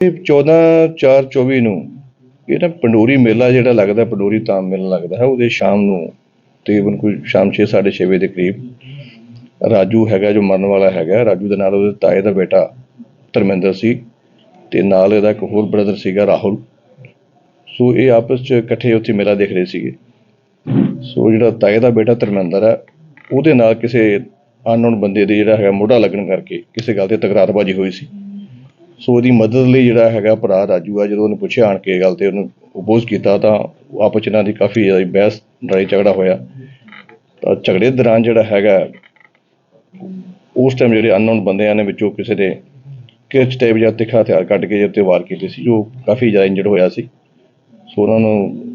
ਇਹ 14 4 24 ਨੂੰ ਇਹ ਨਾ ਪੰਡੋਰੀ ਮੇਲਾ ਜਿਹੜਾ ਲੱਗਦਾ, ਪੰਡੋਰੀ ਧਾਮ ਮੇਲਾ ਲੱਗਦਾ ਹੈ, ਉਹਦੇ ਸ਼ਾਮ ਨੂੰ ਤਕਰੀਬਨ ਕੋਈ ਸ਼ਾਮ 6:30 ਵਜੇ ਦੇ ਕਰੀਬ ਰਾਜੂ ਹੈਗਾ ਜੋ ਮਰਨ ਵਾਲਾ ਹੈਗਾ, ਰਾਜੂ ਦੇ ਨਾਲ ਉਹਦੇ ਤਾਏ ਦਾ ਬੇਟਾ ਧਰਮਿੰਦਰ ਸੀ ਤੇ ਨਾਲ ਇਹਦਾ ਇੱਕ ਹੋਰ ਬ੍ਰਦਰ ਸੀਗਾ ਰਾਹੁਲ। ਸੋ ਇਹ ਆਪਸ ਚ ਇਕੱਠੇ ਉੱਥੇ ਮੇਲਾ ਦੇਖ ਰਹੇ ਸੀਗੇ। ਸੋ ਜਿਹੜਾ ਤਾਏ ਦਾ ਬੇਟਾ ਧਰਮਿੰਦਰ ਹੈ, ਉਹਦੇ ਨਾਲ ਕਿਸੇ ਅਨਨੋਨ ਬੰਦੇ ਦੇ ਜਿਹੜਾ ਹੈਗਾ ਮੋਢਾ ਲੱਗਣ ਕਰਕੇ ਕਿਸੇ ਗੱਲ ਤੇ ਤਕਰਾਰਬਾਜ਼ੀ ਹੋਈ ਸੀ। ਸੋ ਉਹਦੀ ਮਦਦ ਲਈ ਜਿਹੜਾ ਹੈਗਾ ਭਰਾ ਰਾਜੂ ਆ, ਜਦੋਂ ਉਹਨੇ ਪੁੱਛਿਆ ਆਣ ਕੇ ਗੱਲ ਤੇ ਉਹਨੂੰ ਉਪੋਜ਼ ਕੀਤਾ ਤਾਂ ਆਪਸ 'ਚ ਇਹਨਾਂ ਦੀ ਕਾਫੀ ਜ਼ਿਆਦਾ ਬਹਿਸ, ਲੜਾਈ ਝਗੜਾ ਹੋਇਆ। ਤਾਂ ਝਗੜੇ ਦੌਰਾਨ ਜਿਹੜਾ ਹੈਗਾ, ਉਸ ਟਾਈਮ ਜਿਹੜੇ ਅਨਨੋਨ ਬੰਦਿਆਂ ਨੇ ਵਿੱਚੋਂ ਕਿਸੇ ਨੇ ਕਿਚ ਟੇਪ ਜਾਂ ਤਿੱਖਾ ਹਥਿਆਰ ਕੱਢ ਕੇ ਜਿਹਦੇ ਤੇ ਵਾਰ ਕੀਤੇ ਸੀ, ਜੋ ਕਾਫੀ ਜ਼ਿਆਦਾ ਇੰਜਰਡ ਹੋਇਆ ਸੀ। ਸੋ ਉਹਨਾਂ ਨੂੰ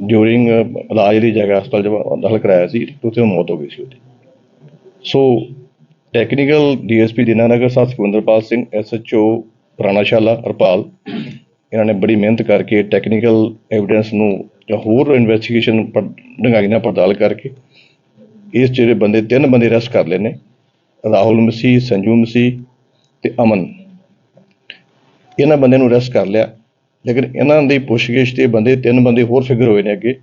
ਡਿਊਰਿੰਗ ਇਲਾਜ ਦੀ ਜਗ੍ਹਾ ਹਸਪਤਾਲ 'ਚ ਦਾਖਲ ਕਰਾਇਆ ਸੀ, ਤੇ ਉੱਥੇ ਮੌਤ ਹੋ ਗਈ ਸੀ ਉਹਦੀ। ਸੋ ਟੈਕਨੀਕਲ ਡੀਐਸਪੀ ਦੀਨਾਨਗਰ ਸਾਹਿਬ ਸੁਖਵਿੰਦਰਪਾਲ ਸਿੰਘ ਐਸਐਚਓ ਰਾਣਾਸ਼ਾਲਾ ਹਰਪਾਲ ਇਹਨਾਂ ਨੇ ਬੜੀ ਮਿਹਨਤ ਕਰਕੇ ਟੈਕਨੀਕਲ ਐਵੀਡੈਂਸ ਨੂੰ ਜਾਂ ਹੋਰ ਇਨਵੈਸਟੀਗੇਸ਼ਨ ਡੰਗਾਈ ਨਾਲ ਪੜਤਾਲ ਕਰਕੇ ਇਸ ਜਿਹੜੇ ਬੰਦੇ, ਤਿੰਨ ਬੰਦੇ ਅਰੈਸਟ ਕਰ ਲਏ ਨੇ, ਰਾਹੁਲ ਮਸੀਹ, ਸੰਜੂ ਮਸੀਹ ਤੇ ਅਮਨ। ਇਹਨਾਂ ਬੰਦਿਆਂ ਨੂੰ ਅਰੈਸਟ ਕਰ ਲਿਆ। ਲੇਕਿਨ ਇਹਨਾਂ ਦੀ ਪੁੱਛਗਿੱਛ ਤੇ ਬੰਦੇ, ਤਿੰਨ ਬੰਦੇ ਹੋਰ ਫਿਗਰ ਹੋਏ ਨੇ ਅੱਗੇ।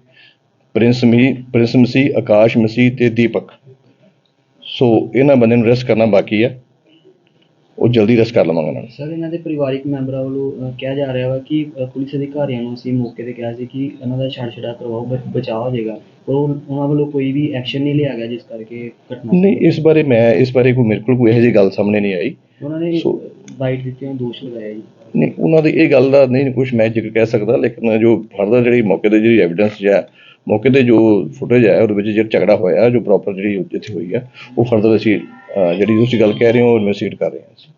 ਪ੍ਰਿੰਸ ਮੀ ਪ੍ਰਿੰਸ ਮਸੀਹ, ਆਕਾਸ਼ ਮਸੀਹ ਤੇ ਦੀਪਕ। ਸੋ ਇਹਨਾਂ ਬੰਦਿਆਂ ਨੂੰ ਅਰੈਸਟ ਕਰਨਾ ਬਾਕੀ ਹੈ ਉਹ ਜਲਦੀ ਅਰੈਸਟ ਕਰ ਲਵਾਂਗੇ ਇਹਨਾਂ ਨੂੰ। ਸਰ ਇਹਨਾਂ ਦੇ ਪਰਿਵਾਰਿਕ ਮੈਂਬਰਾਂ ਵੱਲੋਂ ਕਿਹਾ ਜਾ ਰਿਹਾ ਵਾ ਕਿ ਪੁਲਿਸ ਅਧਿਕਾਰੀਆਂ ਨੂੰ ਅਸੀਂ ਮੌਕੇ ਤੇ ਕਿਹਾ ਸੀ ਕਿ ਇਹਨਾਂ ਦਾ ਛਾੜ ਛੜਾ ਕਰਵਾਓ ਬ- ਬਚਾਅ ਹੋ ਜਾਏਗਾ। ਪਰ ਉਹ- ਉਹਨਾਂ ਵੱਲੋਂ ਕੋਈ ਵੀ ਐਕਸ਼ਨ ਨਹੀਂ ਲਿਆ ਗਿਆ ਜਿਸ ਕਰਕੇ ਘਟਨਾ ਨਹੀਂ ਇਸ ਬਾਰੇ ਮੈਂ ਇਸ ਬਾਰੇ ਕੋਈ ਮੇਰੇ ਕੋਲ ਕੋਈ ਇਹੋ ਜਿਹੀ ਗੱਲ ਸਾਹਮਣੇ ਨਹੀਂ ਆਈ। ਉਹਨਾਂ ਨੇ ਸੋ- ਬਾਈਟ ਦਿੱਤੀਆਂ ਦੋਸ਼ ਲਗਾਇਆ ਜੀ। ਨਹੀਂ ਉਹਨਾਂ ਦੀ ਇਹ ਗੱਲ ਦਾ ਨਹੀਂ ਕੁਝ ਮੈਂ ਜ਼ਿਕਰ ਕਹਿ ਸਕਦਾ ਲੇਕਿਨ ਜੋ ਫਰਦਰ ਜਿਹੜੀ ਮੌਕੇ ਤੇ ਜਿਹੜੀ ਐਵੀਡੈਂਸ ਹੈ ਮੌਕੇ ਤੇ ਜੋ ਫੁਟੇਜ ਹੈ ਉਹਦੇ ਵਿੱਚ ਜਿਹੜਾ ਝਗੜਾ ਹੋਇਆ ਜੋ ਪ੍ਰੋਪਰ ਜਿਹੜੀ ਜਿੱਥੇ ਹੋਈ ਹੈ ਉਹ ਫਰਦਰ ਅਸੀਂ ਅਹ, ਜਿਹੜੀ ਤੁਸੀਂ ਗੱਲ ਕਹਿ ਰਹੇ ਹੋ ਉਹ ਇਨਵੈਸਟੀਗੇਟ ਕਰ ਰਹੇ ਹਾਂ ਅਸੀਂ।